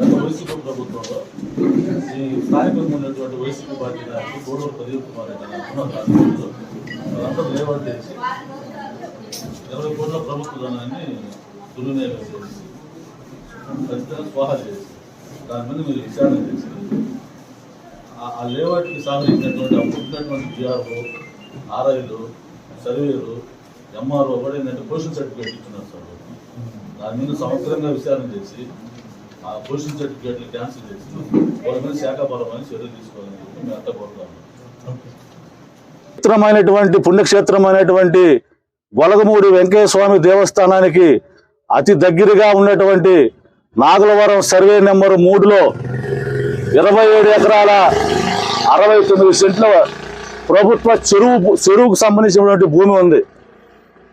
నువ్వు వైసీపీ ప్రభుత్వంలో ఈ స్థానికంగా ఉన్నటువంటి వైసీపీ పార్టీ నాయకులు గోడూరు ప్రదీప్ కుమార్ రెడ్డి అని అనుకున్న చేసి ఇరవై కోట్ల ప్రభుత్వ ధనాన్ని దుర్వినియోగం చేసి ఖచ్చితంగా స్వాహ చేసి దాని మీద మీరు విచారణ చేసి ఆ- ఆ లేఅవుట్కి సంబంధించినటువంటి ఆ పుట్టినటువంటి జిఆర్ఓ ఆర్ఐలు సర్వేలు ఎంఆర్ఓ కూడా ఏంటంటే పొజిషన్ సర్టిఫికేట్ ఇచ్చినారు సార్ దాని మీద సమగ్రంగా విచారణ చేసి ఆ పొజిషన్ సర్టిఫికేట్లు క్యాన్సిల్ చేసి వాళ్ళ మీద శాఖాపరమైన చర్యలు తీసుకోవాలని చెప్పి మేము అంత కోరుతాము పవిత్రమైనటువంటి పుణ్యక్షేత్రమైనటువంటి వలగమూడి వెంకయ్య స్వామి దేవస్థానానికి అతి దగ్గరగా ఉన్నటువంటి నాగులవరం సర్వే నెంబర్ మూడులో ఇరవై ఏడు ఎకరాల అరవై తొమ్మిది సెంట్ల ప్రభుత్వ చెరువు చెరువుకు సంబంధించినటువంటి భూమి ఉంది.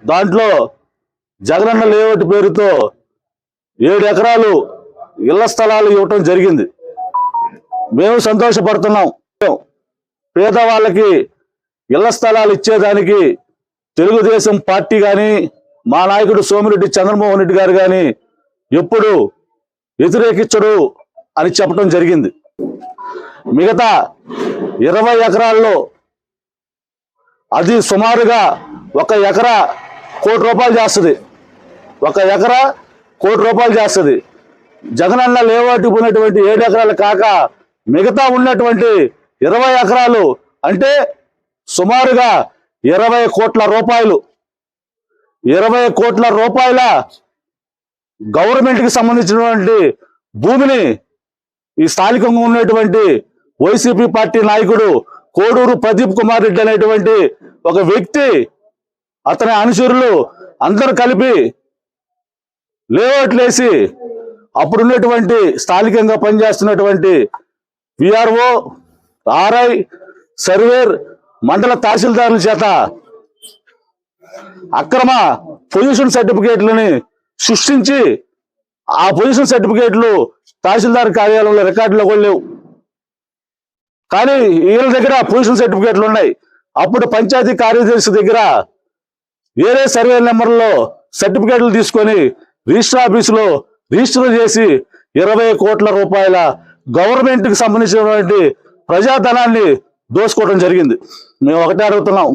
దాంట్లో జగనన్న లేఅవుట్ పేరుతో ఏడు ఎకరాలు ఇళ్ళ స్థలాలు ఇవ్వటం జరిగింది. మేము సంతోషపడుతున్నాం. పేదవాళ్ళకి ఇళ్ళ స్థలాలు ఇచ్చేదానికి తెలుగుదేశం పార్టీ కానీ మా నాయకుడు సోమిరెడ్డి చంద్రమోహన్ రెడ్డి గారు కానీ ఎప్పుడు వ్యతిరేకించడు అని చెప్పడం జరిగింది. మిగతా ఇరవై ఎకరాల్లో అది సుమారుగా ఒక ఎకరా కోటి రూపాయలు చేస్తుంది. ఒక ఎకరా కోటి రూపాయలు చేస్తుంది. జగనన్న లేవాటి ఉన్నటువంటి ఏడు ఎకరాలు కాక మిగతా ఉన్నటువంటి ఇరవై ఎకరాలు అంటే సుమారుగా ఇరవై కోట్ల రూపాయలు. ఇరవై కోట్ల రూపాయల గవర్నమెంట్కి సంబంధించినటువంటి భూమిని ఈ స్థానికంగా ఉన్నటువంటి వైసీపీ పార్టీ నాయకుడు కోడూరు ప్రదీప్ కుమార్ రెడ్డి అనేటువంటి ఒక వ్యక్తి అతని అనుచరులు అందరూ కలిపి లేఅవుట్లేసి అప్పుడున్నటువంటి స్థానికంగా పనిచేస్తున్నటువంటి విఆర్ఓ ఆర్ఐ సర్వేర్ మండల తహసీల్దారుల చేత అక్రమ పొజిషన్ సర్టిఫికేట్లని సృష్టించి ఆ పొజిషన్ సర్టిఫికేట్లు తహసీల్దార్ కార్యాలయంలో రికార్డులో కూడా లేవు. కానీ వీళ్ళ దగ్గర పొజిషన్ సర్టిఫికేట్లు ఉన్నాయి. అప్పుడు పంచాయతీ కార్యదర్శి దగ్గర వేరే సర్వే నెంబర్లో సర్టిఫికేట్లు తీసుకొని రిజిస్టర్ ఆఫీసులో రిజిస్టర్ చేసి ఇరవై కోట్ల రూపాయల గవర్నమెంట్కి సంబంధించినటువంటి ప్రజాధనాన్ని దోసుకోవడం జరిగింది. మేము ఒకటే అడుగుతున్నాం.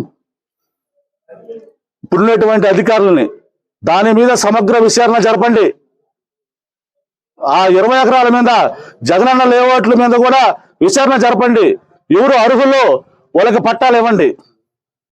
ఇప్పుడున్నటువంటి అధికారులని దాని మీద సమగ్ర విచారణ జరపండి. ఆ ఇరవై ఎకరాల మీద జగనన్న లేఅవుట్ల మీద కూడా విచారణ జరపండి. ఎవరు అర్హులు వాళ్ళకి పట్టాలు ఇవ్వండి.